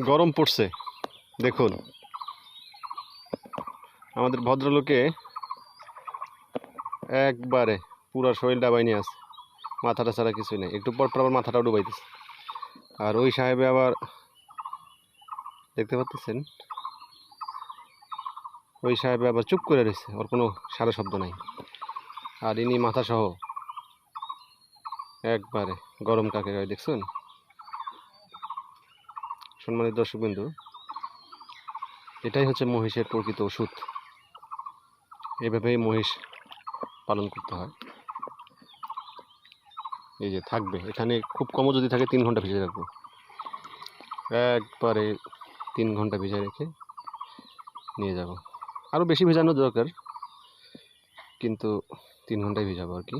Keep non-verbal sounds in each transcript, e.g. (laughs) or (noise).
গরম পড়ছে। দেখুন। আমাদের ভদ্রলোকে একবারে পুরো শরীরটা বাইনে আছে। মাথাটা ছাড়া কিছুই নেই। একটু পর পর আবার মাথাটাও ডুবাইতেছে। আর ওই সাহেবে আবার দেখতে পাচ্ছেন? ওই সাহেবে আবার চুপ করে রয়েছে। ওর কোনো সারা শব্দ নাই। আর ইনি মাথা সহ একবারে গরম কাকে দেখছেন? সম্মানিত দর্শক বিন্দু এটাই হচ্ছে মহিষের প্রকৃত ওষুধ। এভাবেই মহিষ পালন করতে হয়। এই যে থাকবে, এখানে খুব কমও যদি থাকে তিন ঘণ্টা ভিজে রাখব। একবারে তিন ঘণ্টা ভিজে রেখে নিয়ে যাব। আরও বেশি ভেজানো দরকার, কিন্তু তিন ঘন্টায় ভিজাবো আর কি।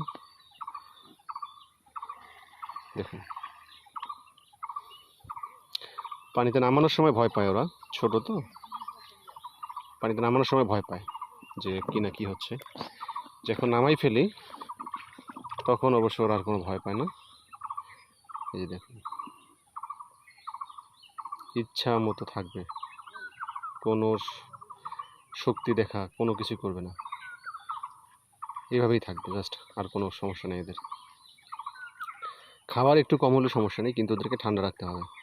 দেখুন। পানিতে নামানোর সময় ভয় পায় ওরা, ছোট তো। পানিতে নামানোর সময় ভয় পায় যে কি না কি হচ্ছে। যখন নামাই ফেলি, তখন অবশ্য ওরা আর কোনো ভয় পায় না। এই যে দেখুন। ইচ্ছা মতো থাকবে। কোনো শক্তি দেখা, কোনো কিছু করবে না। এইভাবেই থাকবে, জাস্ট আর কোনো সমস্যা নেই এদের। খাবার একটু কম হলে সমস্যা নেই, কিন্তু ওদেরকে ঠান্ডা রাখতে হবে।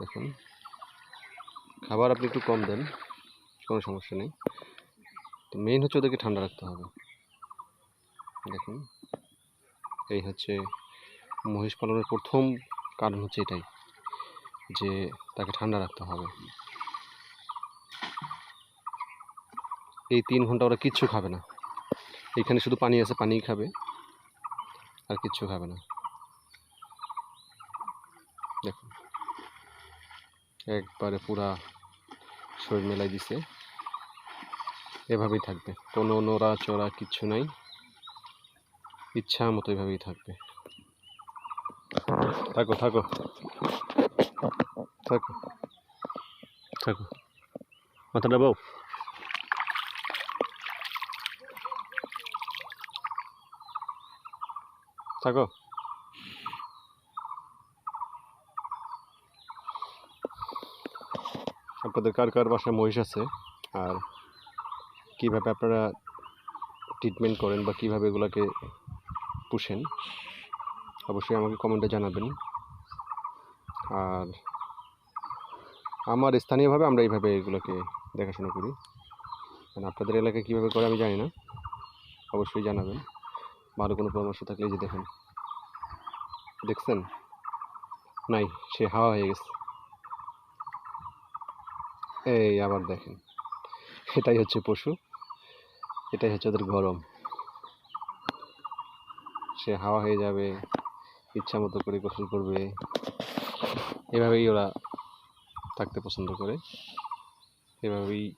দেখুন। খাবার আপনি একটু কম দেন, কোনো সমস্যা নেই। তো মেইন হচ্ছে ওদেরকে ঠান্ডা রাখতে হবে। দেখুন, এই হচ্ছে মহিষ পালনের প্রথম কারণ হচ্ছে এটাই, যে তাকে ঠান্ডা রাখতে হবে। এই তিন ঘণ্টা ওরা কিচ্ছু খাবে না। এখানে শুধু পানি আছে, পানিই খাবে, আর কিচ্ছু খাবে না। দেখুন একবারে পুরা শরীর মেলাই দিছে। এভাবেই থাকবে। কোনো নোড়া চড়া কিচ্ছু নাই। ইচ্ছা মতো এভাবেই থাকবে। থাকো থাকো। থাকো। থাকো। মাথাটা বউ থাকো। আপনাদের কার কার বাসায় মহিষ আছে? আর কীভাবে আপনারা ট্রিটমেন্ট করেন বা কীভাবে এগুলোকে পুষেন? অবশ্যই আমাকে কমেন্টে জানাবেন। আর আমার স্থানীয়ভাবে আমরা এইভাবে এগুলোকে দেখাশোনা করি। মানে আপনাদের এলাকায় কীভাবে করে আমি জানি না। অবশ্যই জানাবেন। ভালো কোনো পরামর্শ থাকলে যে দেখেন। দেখছেন? নাই, সে হাওয়া হয়ে গেছে। এই আবার দেখেন। এটাই হচ্ছে পশু। এটাই হচ্ছে ওদের গরম। সে হাওয়া হয়ে যাবে, ইচ্ছা মতো করে গোসল করবে। এভাবেই ওরা থাকতে পছন্দ করে। এভাবেই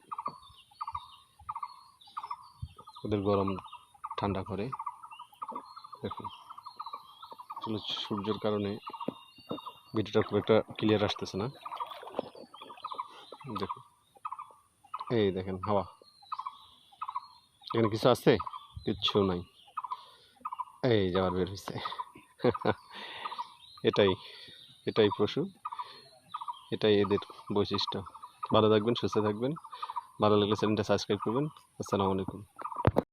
ওদের গরম ঠান্ডা করে। দেখুন, আসলে সূর্যের কারণে ভিডিওটা খুব একটা ক্লিয়ার আসতেছে না। দেখুন। এই দেখেন, হাওয়া। এখানে কিছু আছে? কিচ্ছু নাই। এই যাওয়ার বের হয়েছে (laughs) এটাই এটাই পশু। এটাই এদের বৈশিষ্ট্য। ভালো থাকবেন, সুস্থ থাকবেন। ভালো লাগলে চ্যানেলটা সাবস্ক্রাইব করবেন। আসসালামু আলাইকুম।